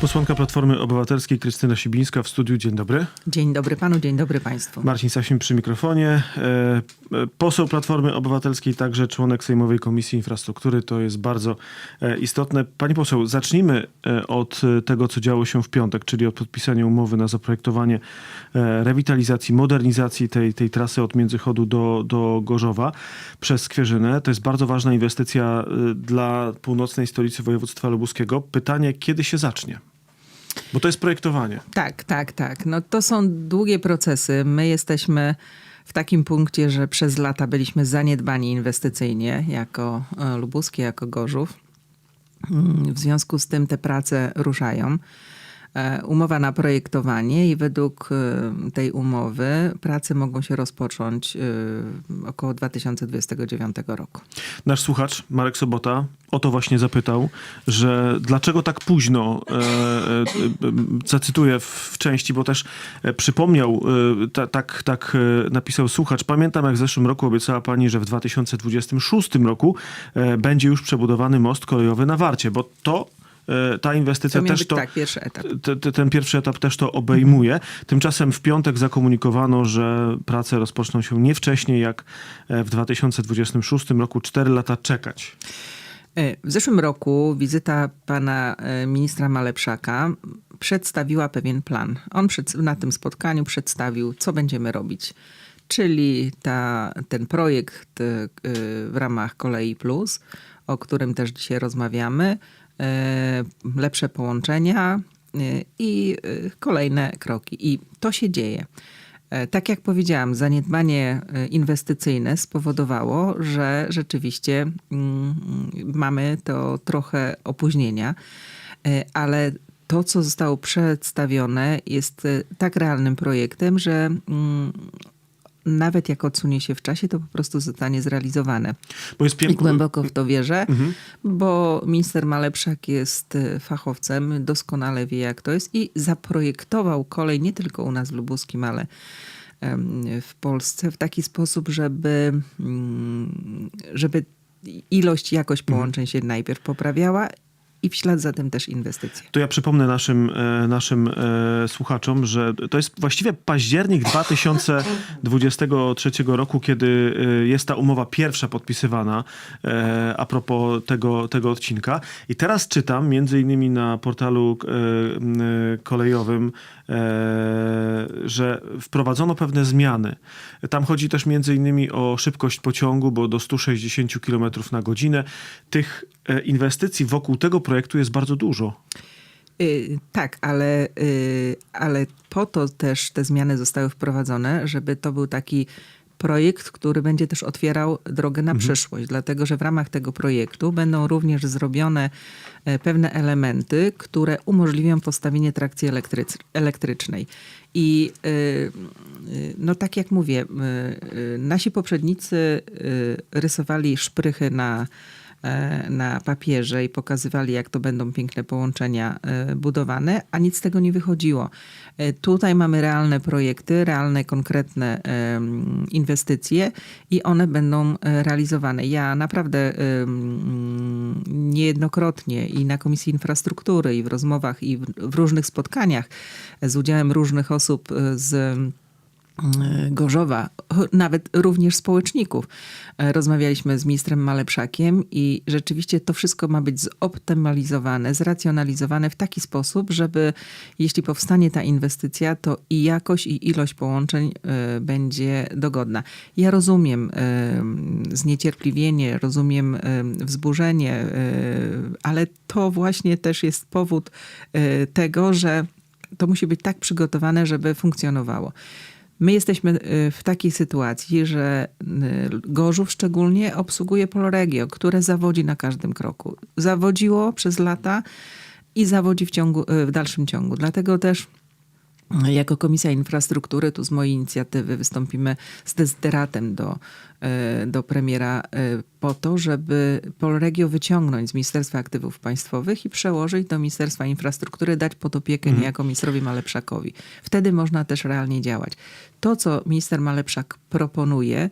Posłanka Platformy Obywatelskiej Krystyna Sibińska w studiu. Dzień dobry. Dzień dobry panu, dzień dobry państwu. Marcin Sasin przy mikrofonie. E, e, Poseł Platformy Obywatelskiej, także członek Sejmowej Komisji Infrastruktury. To jest bardzo e, istotne. Pani poseł, zacznijmy od tego, co działo się w piątek, czyli od podpisania umowy na zaprojektowanie rewitalizacji, modernizacji tej, tej trasy od Międzychodu do, do Gorzowa przez Skwierzynę. To jest bardzo ważna inwestycja dla północnej stolicy województwa lubuskiego. Pytanie, kiedy się zacznie? Bo to jest projektowanie. Tak, tak, tak. No to są długie procesy. My jesteśmy w takim punkcie, że przez lata byliśmy zaniedbani inwestycyjnie jako e, lubuskie, jako Gorzów. Mm, W związku z tym te prace ruszają. E, Umowa na projektowanie i według e, tej umowy prace mogą się rozpocząć e, około 2029 roku. Nasz słuchacz, Marek Sobota, o to właśnie zapytał, że dlaczego tak późno, e, e, zacytuję w, części, bo też przypomniał, e, ta, tak, tak napisał słuchacz, pamiętam jak w zeszłym roku obiecała pani, że w 2026 roku e, będzie już przebudowany most kolejowy na Warcie, bo to ta inwestycja To też to... tak, pierwszy etap. te, te, ten pierwszy etap też to obejmuje. Tymczasem w piątek zakomunikowano, że prace rozpoczną się nie wcześniej jak e, w 2026 roku. Cztery lata czekać. E, W zeszłym roku wizyta pana e, ministra Malepszaka przedstawiła pewien plan. On przed, na tym spotkaniu przedstawił, co będziemy robić. Czyli ta, ten projekt e, w ramach Kolei Plus, o którym też dzisiaj rozmawiamy, e, lepsze połączenia e, i e, kolejne kroki. I to się dzieje. E, Tak jak powiedziałam, zaniedbanie e, inwestycyjne spowodowało, że rzeczywiście mm, mamy to trochę opóźnienia, E, ale to, co zostało przedstawione, jest e, tak realnym projektem, że mm, nawet jak odsunie się w czasie, to po prostu zostanie zrealizowane. Bo jest I głęboko w to wierzę, bo minister Malepszak jest e, fachowcem, doskonale wie jak to jest i zaprojektował kolej nie tylko u nas w Lubuskim, ale w Polsce w taki sposób, żeby, mm, żeby ilość, jakość połączeń się najpierw poprawiała i w ślad za tym też inwestycje. To ja przypomnę naszym, e, naszym e, słuchaczom, że to jest właściwie październik 2023 roku, kiedy e, jest ta umowa pierwsza podpisywana a propos tego, tego odcinka. I teraz czytam, między innymi na portalu kolejowym, że wprowadzono pewne zmiany. Tam chodzi też między innymi o szybkość pociągu, bo do 160 km na godzinę. Tych e, inwestycji wokół tego projektu jest bardzo dużo. Y, tak, ale, y, ale po to też te zmiany zostały wprowadzone, żeby to był taki projekt, który będzie też otwierał drogę na przyszłość, dlatego że w ramach tego projektu będą również zrobione e, pewne elementy, które umożliwią postawienie trakcji elektryc- elektrycznej. I y, y, no tak jak mówię, nasi poprzednicy rysowali szprychy na e, na papierze i pokazywali, jak to będą piękne połączenia e, budowane, a nic z tego nie wychodziło. E, Tutaj mamy realne projekty, realne, konkretne inwestycje i one będą e, realizowane. Ja naprawdę niejednokrotnie i na Komisji Infrastruktury, i w rozmowach, i w, różnych spotkaniach z udziałem różnych osób e, z Gorzowa, ch- nawet również społeczników. E, Rozmawialiśmy z ministrem Malepszakiem i rzeczywiście to wszystko ma być zoptymalizowane, zracjonalizowane w taki sposób, żeby jeśli powstanie ta inwestycja, to i jakość, i ilość połączeń e, będzie dogodna. Ja rozumiem e, zniecierpliwienie, rozumiem wzburzenie, ale to właśnie też jest powód tego, że to musi być tak przygotowane, żeby funkcjonowało. My jesteśmy y, w takiej sytuacji, że y, Gorzów szczególnie obsługuje Poloregio, które zawodzi na każdym kroku. Zawodziło przez lata i zawodzi w, ciągu, y, w dalszym ciągu. Dlatego też Jako Komisja Infrastruktury, tu z mojej inicjatywy wystąpimy z dezyderatem do, e, do premiera e, po to, żeby Polregio wyciągnąć z Ministerstwa Aktywów Państwowych i przełożyć do Ministerstwa Infrastruktury, dać pod opiekę niejako ministrowi Malepszakowi. Wtedy można też realnie działać. To, co minister Malepszak proponuje,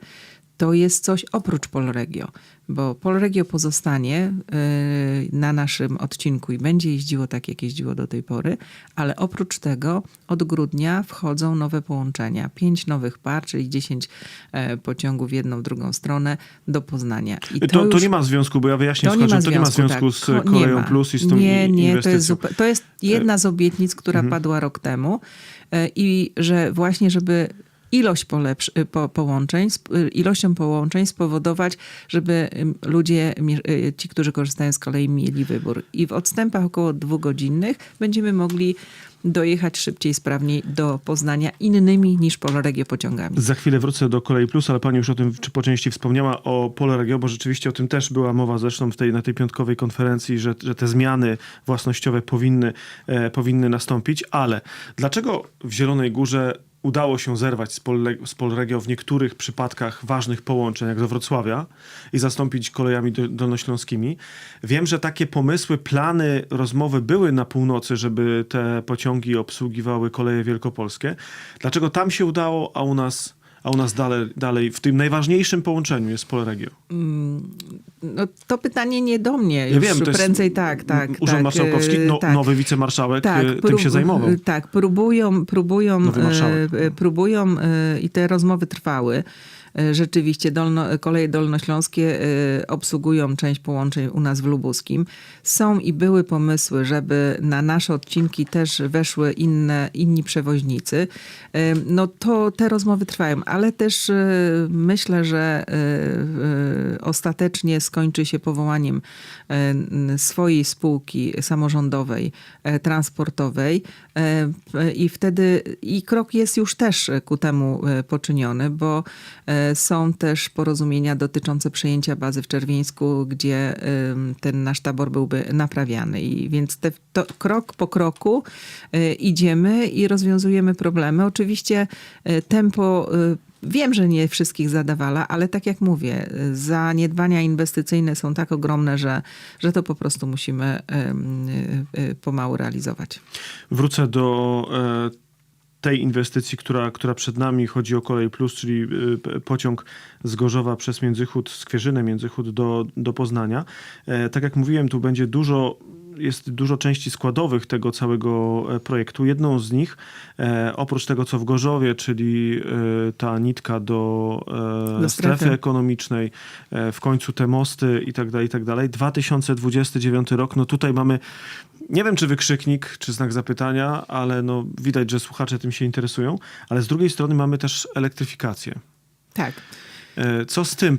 to jest coś oprócz Polregio, bo Polregio pozostanie y, na naszym odcinku i będzie jeździło tak, jak jeździło do tej pory, ale oprócz tego od grudnia wchodzą nowe połączenia. Pięć nowych par, czyli 10 e, pociągów w jedną, w drugą stronę do Poznania. I To, to, już- nie ma związku, bo ja wyjaśnię, to nie ma to nie ma związku, związku tak. z Koleją. Plus i z tą Nie, nie, to jest, to jest jedna z obietnic, która padła rok temu e, i że właśnie, żeby ilość polepsz, e, po, połączeń, e, ilością połączeń spowodować, żeby ludzie, e, ci, którzy korzystają z kolei, mieli wybór. I w odstępach około dwugodzinnych będziemy mogli dojechać szybciej, sprawniej do Poznania innymi niż Polregio pociągami. Za chwilę wrócę do Kolei Plus, ale pani już o tym czy po części wspomniała o Polregio, bo rzeczywiście o tym też była mowa zresztą w tej, na tej piątkowej konferencji, że, że te zmiany własnościowe powinny, e, powinny nastąpić, ale dlaczego w Zielonej Górze udało się zerwać z, Pol, z Polregio w niektórych przypadkach ważnych połączeń, jak do Wrocławia i zastąpić kolejami do, dolnośląskimi. Wiem, że takie pomysły, plany, rozmowy były na północy, żeby te pociągi obsługiwały koleje wielkopolskie. Dlaczego tam się udało, a u nas, a u nas dalej, dalej w tym najważniejszym połączeniu jest Polregio? No, to pytanie nie do mnie. Ja Już wiem, to jest prędzej tak, tak. Urząd tak, Marszałkowski, e, no, tak. nowy wicemarszałek Tak, e, tym się zajmował. Tak, próbują, próbują, próbują i te rozmowy trwały. E, Rzeczywiście dolno, koleje dolnośląskie e, obsługują część połączeń u nas w Lubuskim. Są i były pomysły, żeby na nasze odcinki też weszły inne, inni przewoźnicy. E, No to te rozmowy trwają, ale też myślę, że ostatecznie skończy się powołaniem swojej spółki samorządowej, transportowej i wtedy i krok jest już też ku temu e, poczyniony, bo e, są też porozumienia dotyczące przejęcia bazy w Czerwieńsku, gdzie ten nasz tabor byłby naprawiany. I więc te, to krok po kroku e, idziemy i rozwiązujemy problemy. Oczywiście e, tempo e, Wiem, że nie wszystkich zadawala, ale tak jak mówię, zaniedbania inwestycyjne są tak ogromne, że, że to po prostu musimy e, e, pomału realizować. Wrócę do e, tej inwestycji, która, która przed nami. Chodzi o Kolej Plus, czyli pociąg z Gorzowa przez Międzychód, Skwierzynę, Międzychód do, do Poznania. Tak jak mówiłem, tu będzie dużo jest dużo części składowych tego całego e, projektu. Jedną z nich, e, oprócz tego co w Gorzowie, czyli e, ta nitka do, Do strefy strefy. ekonomicznej, w końcu te mosty i tak dalej, i tak dalej. 2029 rok, no tutaj mamy nie wiem, czy wykrzyknik, czy znak zapytania, ale no, widać, że słuchacze tym się interesują. Ale z drugiej strony mamy też elektryfikację. Tak. E, Co z tym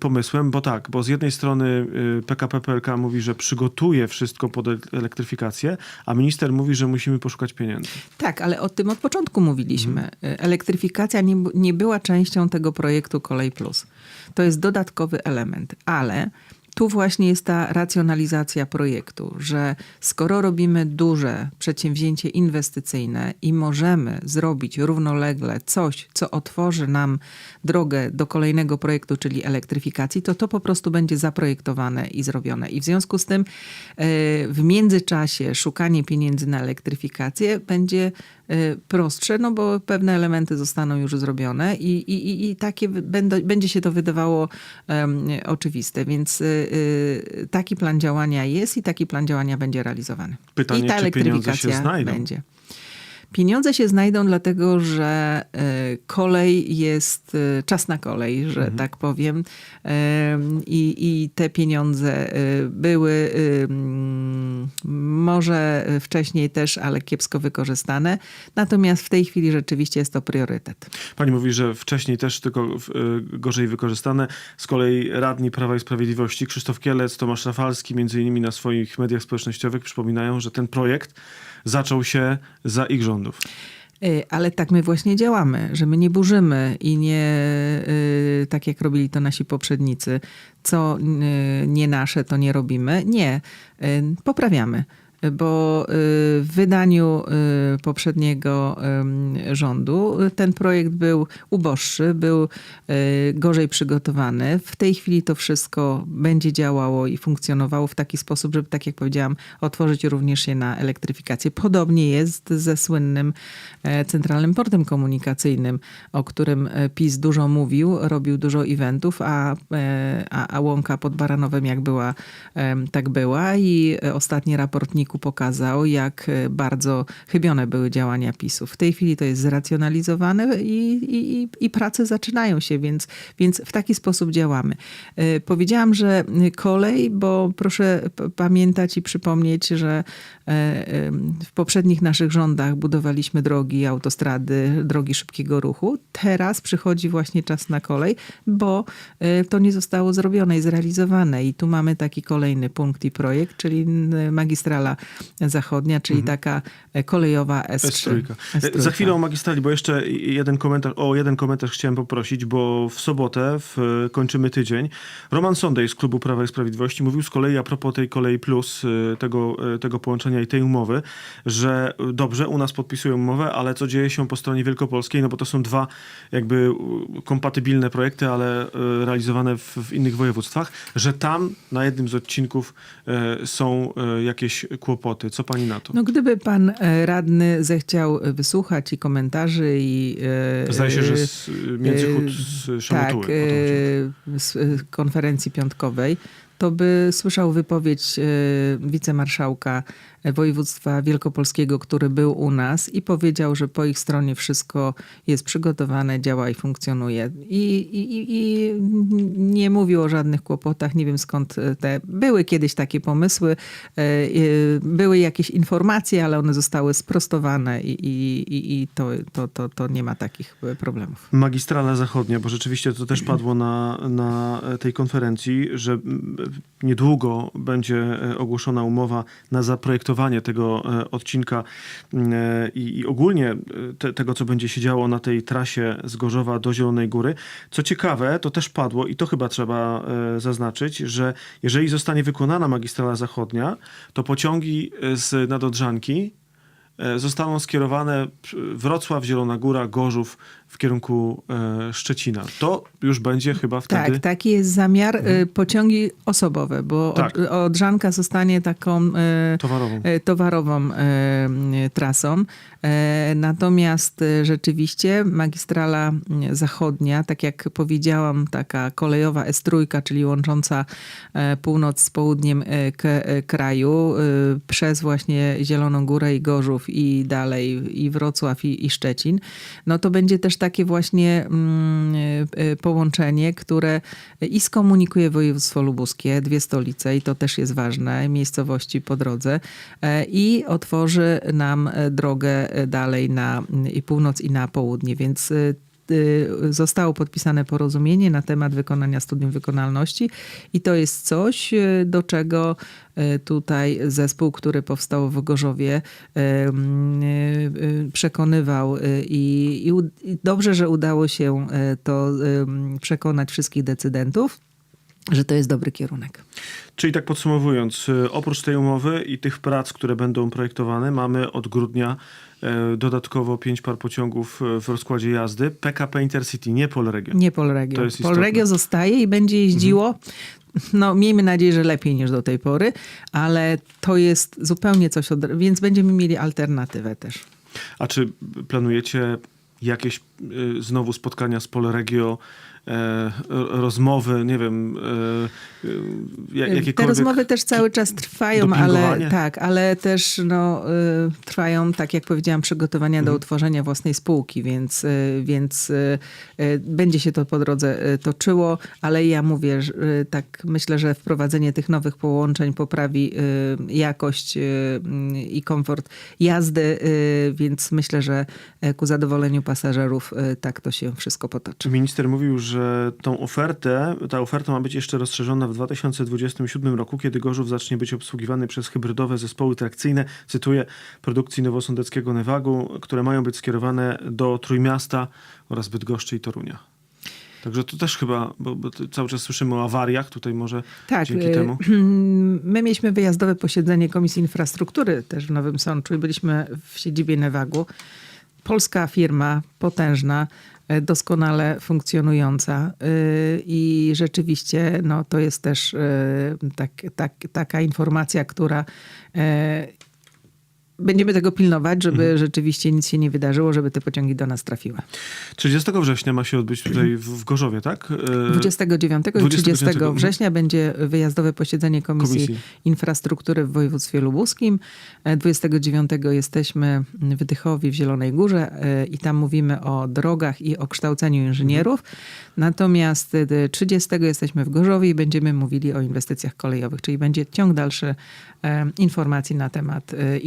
pomysłem? Bo tak, bo z jednej strony y, PKP PLK mówi, że przygotuje wszystko pod elektryfikację, a minister mówi, że musimy poszukać pieniędzy. Tak, ale o tym od początku mówiliśmy. Mhm. Elektryfikacja nie, nie była częścią tego projektu Kolej Plus. To jest dodatkowy element, ale tu właśnie jest ta racjonalizacja projektu, że skoro robimy duże przedsięwzięcie inwestycyjne i możemy zrobić równolegle coś, co otworzy nam drogę do kolejnego projektu, czyli elektryfikacji, to to po prostu będzie zaprojektowane i zrobione. I w związku z tym e, w międzyczasie szukanie pieniędzy na elektryfikację będzie prostsze, no bo pewne elementy zostaną już zrobione i, i, i- takie będą, będzie się to wydawało em, oczywiste. Więc y, y, taki plan działania jest i taki plan działania będzie realizowany. Pytanie, I ta czy pieniądze się elektryfikacja znajdą? będzie. Pieniądze się znajdą dlatego, że e, kolej jest, e, czas na kolej, że Mhm. tak powiem. Em, I, I te pieniądze e, były może wcześniej też, ale kiepsko wykorzystane. Natomiast w tej chwili rzeczywiście jest to priorytet. Pani mówi, że wcześniej też tylko gorzej wykorzystane. Z kolei radni Prawa i Sprawiedliwości, Krzysztof Kielec, Tomasz Rafalski, między innymi na swoich mediach społecznościowych przypominają, że ten projekt zaczął się za ich rządów. Y, Ale tak my właśnie działamy, że my nie burzymy i nie y, tak jak robili to nasi poprzednicy, co y, nie nasze, to nie robimy. Nie, poprawiamy. Bo y, w wydaniu y, poprzedniego rządu y, ten projekt był uboższy, był gorzej przygotowany. W tej chwili to wszystko będzie działało i funkcjonowało w taki sposób, żeby, tak jak powiedziałam, otworzyć również się na elektryfikację. Podobnie jest ze słynnym e, Centralnym Portem Komunikacyjnym, o którym e, PiS dużo mówił, robił dużo eventów, a, e, a, a łąka pod Baranowem jak była, tak była i ostatni raport Pokazał, jak e, bardzo chybione były działania PiSu. W tej chwili to jest zracjonalizowane i, i, i- prace zaczynają się, więc, więc w taki sposób działamy. E, Powiedziałam, że kolej, bo proszę pamiętać i przypomnieć, że e, w poprzednich naszych rządach budowaliśmy drogi, autostrady, drogi szybkiego ruchu. Teraz przychodzi właśnie czas na kolej, bo to nie zostało zrobione i zrealizowane. I tu mamy taki kolejny punkt i projekt, czyli magistrala zachodnia, czyli taka e, kolejowa S3. S3. E, Za chwilę o magistrali, bo jeszcze jeden komentarz, o jeden komentarz chciałem poprosić, bo w sobotę w, kończymy tydzień. Roman Sondej z klubu Prawa i Sprawiedliwości mówił z kolei a propos tej kolei plus, tego, tego połączenia i tej umowy, że dobrze, u nas podpisują umowę, ale co dzieje się po stronie wielkopolskiej, no bo to są dwa jakby kompatybilne projekty, ale realizowane w, w innych województwach, że tam na jednym z odcinków są jakieś kłopoty. Co pani na to? No gdyby pan e, radny zechciał wysłuchać i komentarzy i... e, Zdaje się, że e, z, Międzychód z Szamotuły. Tak, z konferencji piątkowej, to by słyszał wypowiedź e, wicemarszałka województwa wielkopolskiego, który był u nas i powiedział, że po ich stronie wszystko jest przygotowane, działa i funkcjonuje. I, i, i- nie mówił o żadnych kłopotach. Nie wiem skąd te... Były kiedyś takie pomysły, e, e, były jakieś informacje, ale one zostały sprostowane i, i, i- to, to, to, to nie ma takich e, problemów. Magistrala zachodnia, bo rzeczywiście to też padło na, na tej konferencji, że niedługo będzie e, ogłoszona umowa na zaprojektowanie tego e, odcinka mm, e, i, i ogólnie te, tego, co będzie się działo na tej trasie z Gorzowa do Zielonej Góry. Co ciekawe, to też padło i to chyba trzeba zaznaczyć, że jeżeli zostanie wykonana magistrala zachodnia, to pociągi z Nadodrzanki zostaną skierowane Wrocław, Zielona Góra, Gorzów w kierunku e, Szczecina. To już będzie chyba wtedy... Mhm. Tak, taki jest zamiar. y, Pociągi osobowe, bo Tak. od, Odrzanka zostanie taką y, Towarową. towarową trasą. E, Natomiast rzeczywiście magistrala zachodnia, tak jak powiedziałam, taka kolejowa S3, czyli łącząca e, północ z południem e, e, kraju, przez właśnie Zieloną Górę i Gorzów i dalej i Wrocław i, i Szczecin, no to będzie też takie właśnie mm, e, e, połączenie, które i skomunikuje województwo lubuskie, dwie stolice i to też jest ważne, miejscowości po drodze e, i otworzy nam drogę dalej na mm, i północ i na południe, więc zostało podpisane porozumienie na temat wykonania studium wykonalności i to jest coś, do czego tutaj zespół, który powstał w Gorzowie, przekonywał y, i, i, i dobrze, że udało się y, to y, przekonać wszystkich decydentów, że to jest dobry kierunek. Czyli tak podsumowując, y, oprócz tej umowy i tych prac, które będą projektowane, mamy od grudnia dodatkowo pięć par pociągów w rozkładzie jazdy. PKP Intercity, nie Polregio. Nie Polregio. To jest istotne. Mhm. Polregio zostaje i będzie jeździło. No, miejmy nadzieję, że lepiej niż do tej pory, ale to jest zupełnie coś od... Więc będziemy mieli alternatywę też. A czy planujecie jakieś y, znowu spotkania z Polregio, rozmowy, nie wiem, e, ja- jakiekolwiek... Te rozmowy też cały czas trwają, ale tak, ale też no, y, trwają, tak jak powiedziałam, przygotowania Mhm. do utworzenia własnej spółki, więc, y, więc y, będzie się to po drodze toczyło, ale ja mówię, że, tak myślę, że wprowadzenie tych nowych połączeń poprawi jakość i komfort jazdy, więc myślę, że ku zadowoleniu pasażerów tak to się wszystko potoczy. Minister mówił, że tą ofertę, ta oferta ma być jeszcze rozszerzona w 2027 roku, kiedy Gorzów zacznie być obsługiwany przez hybrydowe zespoły trakcyjne, cytuję, produkcji nowosądeckiego Newagu, które mają być skierowane do Trójmiasta oraz Bydgoszczy i Torunia. Także to też chyba, bo, bo cały czas słyszymy o awariach, tutaj może Tak, dzięki y, temu. my mieliśmy wyjazdowe posiedzenie Komisji Infrastruktury też w Nowym Sączu i byliśmy w siedzibie Newagu. Polska firma, potężna, doskonale funkcjonująca y, i rzeczywiście no, to jest też y, tak, tak, taka informacja, która Będziemy tego pilnować, żeby Mhm. rzeczywiście nic się nie wydarzyło, żeby te pociągi do nas trafiły. 30 września ma się odbyć tutaj w, Gorzowie, tak? E, 29 i 29, 30 mhm. września będzie wyjazdowe posiedzenie Komisji, Komisji. Infrastruktury w województwie lubuskim. E, 29 jesteśmy w Dychowi w Zielonej Górze e, i tam mówimy o drogach i o kształceniu inżynierów. Natomiast e, 30 jesteśmy w Gorzowie i będziemy mówili o inwestycjach kolejowych, czyli będzie ciąg dalszy e, informacji na temat e,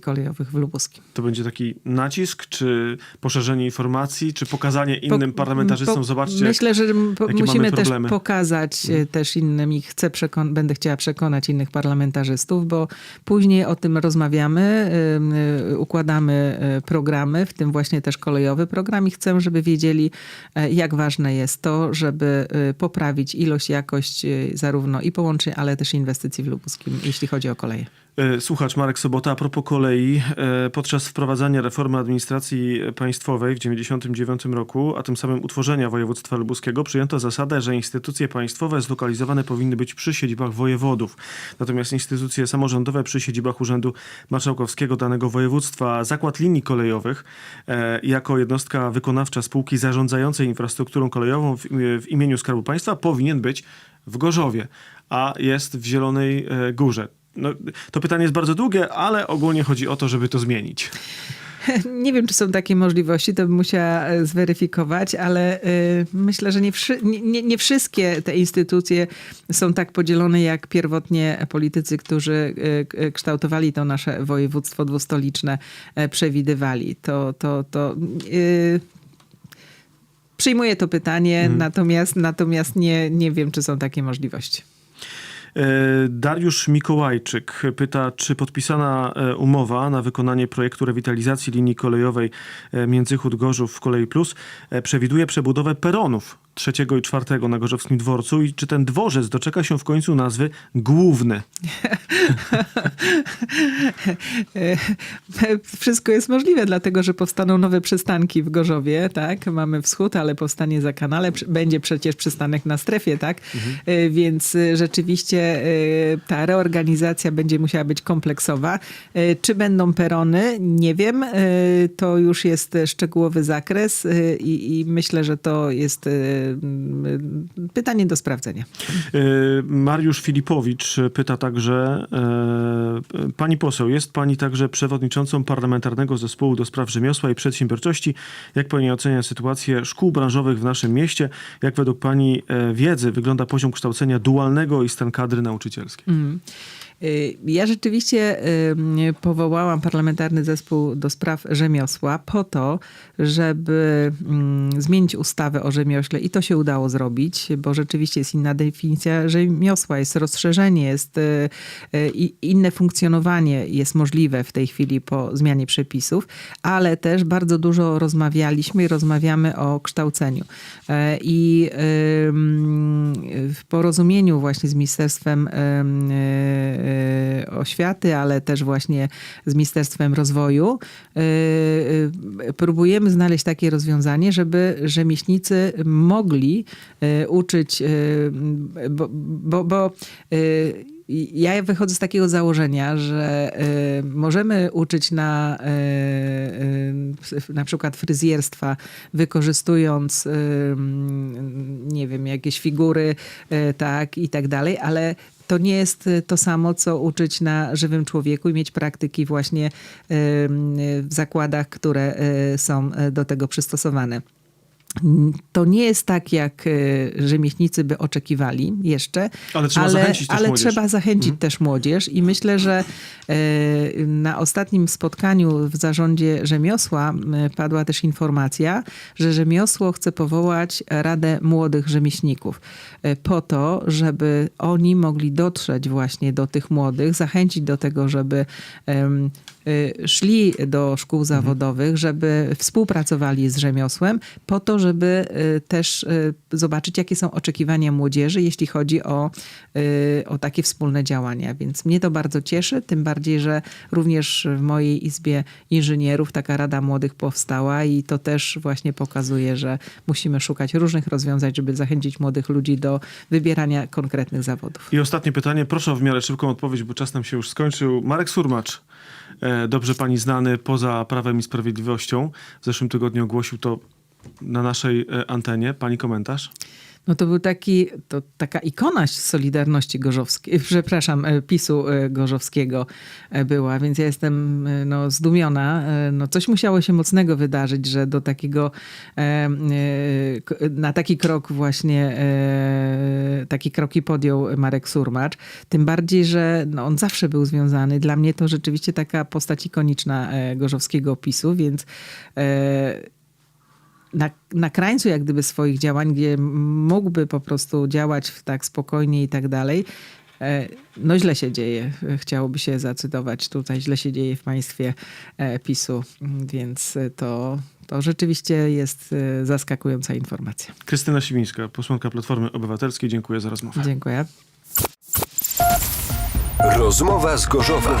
kolejowych w Lubuskim. To będzie taki nacisk, czy poszerzenie informacji, czy pokazanie innym Po- parlamentarzystom, po- zobaczcie, Myślę, że jakie musimy też pokazać e, też innym i chcę przekon- będę chciała przekonać innych parlamentarzystów, bo później o tym rozmawiamy, ym, y, układamy y, programy, w tym właśnie też kolejowy program i chcę, żeby wiedzieli, e, jak ważne jest to, żeby y, poprawić ilość, jakość y, zarówno i połączeń, ale też inwestycji w Lubuskim, jeśli chodzi o koleje. E, Słuchacz Marek Sobota, a propos kolei, e, podczas wprowadzania reformy administracji państwowej w 1999 roku, a tym samym utworzenia województwa lubuskiego, przyjęto zasadę, że instytucje państwowe zlokalizowane powinny być przy siedzibach wojewodów. Natomiast instytucje samorządowe przy siedzibach Urzędu Marszałkowskiego danego województwa, Zakład Linii Kolejowych e, jako jednostka wykonawcza spółki zarządzającej infrastrukturą kolejową w, imieniu Skarbu Państwa powinien być w Gorzowie, a jest w Zielonej Górze. No, to pytanie jest bardzo długie, ale ogólnie chodzi o to, żeby to zmienić. Nie wiem, czy są takie możliwości, to bym musiała e, zweryfikować, ale y, myślę, że nie, wszy- nie, nie, wszystkie te instytucje są tak podzielone, jak pierwotnie politycy, którzy k- kształtowali to nasze województwo dwustoliczne, e, przewidywali. To, to, to y, przyjmuję to pytanie, natomiast, natomiast nie, nie wiem, czy są takie możliwości. E, Dariusz Mikołajczyk pyta, czy podpisana e, umowa na wykonanie projektu rewitalizacji linii kolejowej e, Międzychód-Gorzów w Kolei Plus przewiduje przebudowę peronów trzeciego i czwartego na Gorzowskim Dworcu i czy ten dworzec doczeka się w końcu nazwy Główny? Wszystko jest możliwe, dlatego że powstaną nowe przystanki w Gorzowie, tak? Mamy wschód, ale powstanie za kanale. Będzie przecież przystanek na strefie, tak? Y, Więc y, rzeczywiście y, ta reorganizacja będzie musiała być kompleksowa. Czy będą perony? Nie wiem. To już jest szczegółowy zakres i, i myślę, że to jest pytanie do sprawdzenia. E, Mariusz Filipowicz pyta także, pani poseł, jest pani także przewodniczącą Parlamentarnego Zespołu do Spraw Rzemiosła i Przedsiębiorczości. Jak pani ocenia sytuację szkół branżowych w naszym mieście? Jak według pani wiedzy wygląda poziom kształcenia dualnego i stan kadry nauczycielskiej? Y, Ja rzeczywiście y, powołałam parlamentarny zespół do spraw rzemiosła po to, żeby mm, zmienić ustawę o rzemiośle i to się udało zrobić, bo rzeczywiście jest inna definicja rzemiosła, jest rozszerzenie, jest y, y, inne funkcjonowanie jest możliwe w tej chwili po zmianie przepisów, ale też bardzo dużo rozmawialiśmy i rozmawiamy o kształceniu. E, I w porozumieniu właśnie z Ministerstwem y, y, Oświaty, ale też właśnie z Ministerstwem Rozwoju. Y, y, próbujemy znaleźć takie rozwiązanie, żeby rzemieślnicy mogli y, uczyć, y, bo, bo, bo y, ja wychodzę z takiego założenia, że y, możemy uczyć na, y, y, na przykład fryzjerstwa, wykorzystując, y, nie wiem, jakieś figury, y, tak i tak dalej, ale to nie jest y, to samo, co uczyć na żywym człowieku i mieć praktyki właśnie w zakładach, które y, są y, do tego przystosowane. To nie jest tak, jak y, rzemieślnicy by oczekiwali jeszcze. Ale trzeba zachęcić też ale młodzież. trzeba zachęcić Mhm. też młodzież i myślę, że y, na ostatnim spotkaniu w zarządzie rzemiosła padła też informacja, że rzemiosło chce powołać Radę Młodych Rzemieślników y, po to, żeby oni mogli dotrzeć właśnie do tych młodych, zachęcić do tego, żeby szli do szkół zawodowych, żeby współpracowali z rzemiosłem, po to, żeby y, też y, zobaczyć, jakie są oczekiwania młodzieży, jeśli chodzi o, y, o takie wspólne działania. Więc mnie to bardzo cieszy, tym bardziej, że również w mojej Izbie Inżynierów taka Rada Młodych powstała i to też właśnie pokazuje, że musimy szukać różnych rozwiązań, żeby zachęcić młodych ludzi do wybierania konkretnych zawodów. I ostatnie pytanie, proszę o w miarę szybką odpowiedź, bo czas nam się już skończył. Marek Surmacz, e, dobrze pani znany poza Prawem i Sprawiedliwością, w zeszłym tygodniu ogłosił to na naszej e, antenie. Pani komentarz? No to był taki, to taka ikona Solidarności Gorzowskiej, przepraszam, e, PiSu e, Gorzowskiego e, była, więc ja jestem no, zdumiona. No, coś musiało się mocnego wydarzyć, że do takiego, na taki krok właśnie, taki kroki podjął Marek Surmacz. Tym bardziej, że no, on zawsze był związany. Dla mnie to rzeczywiście taka postać ikoniczna Gorzowskiego PiSu, więc na, na krańcu jak gdyby swoich działań, gdzie mógłby po prostu działać tak spokojnie i tak dalej. E, No źle się dzieje, chciałoby się zacytować tutaj, źle się dzieje w państwie e, PiSu, więc to, to rzeczywiście jest e, zaskakująca informacja. Krystyna Siwińska, posłanka Platformy Obywatelskiej. Dziękuję za rozmowę. Dziękuję. Rozmowa z Gorzowa.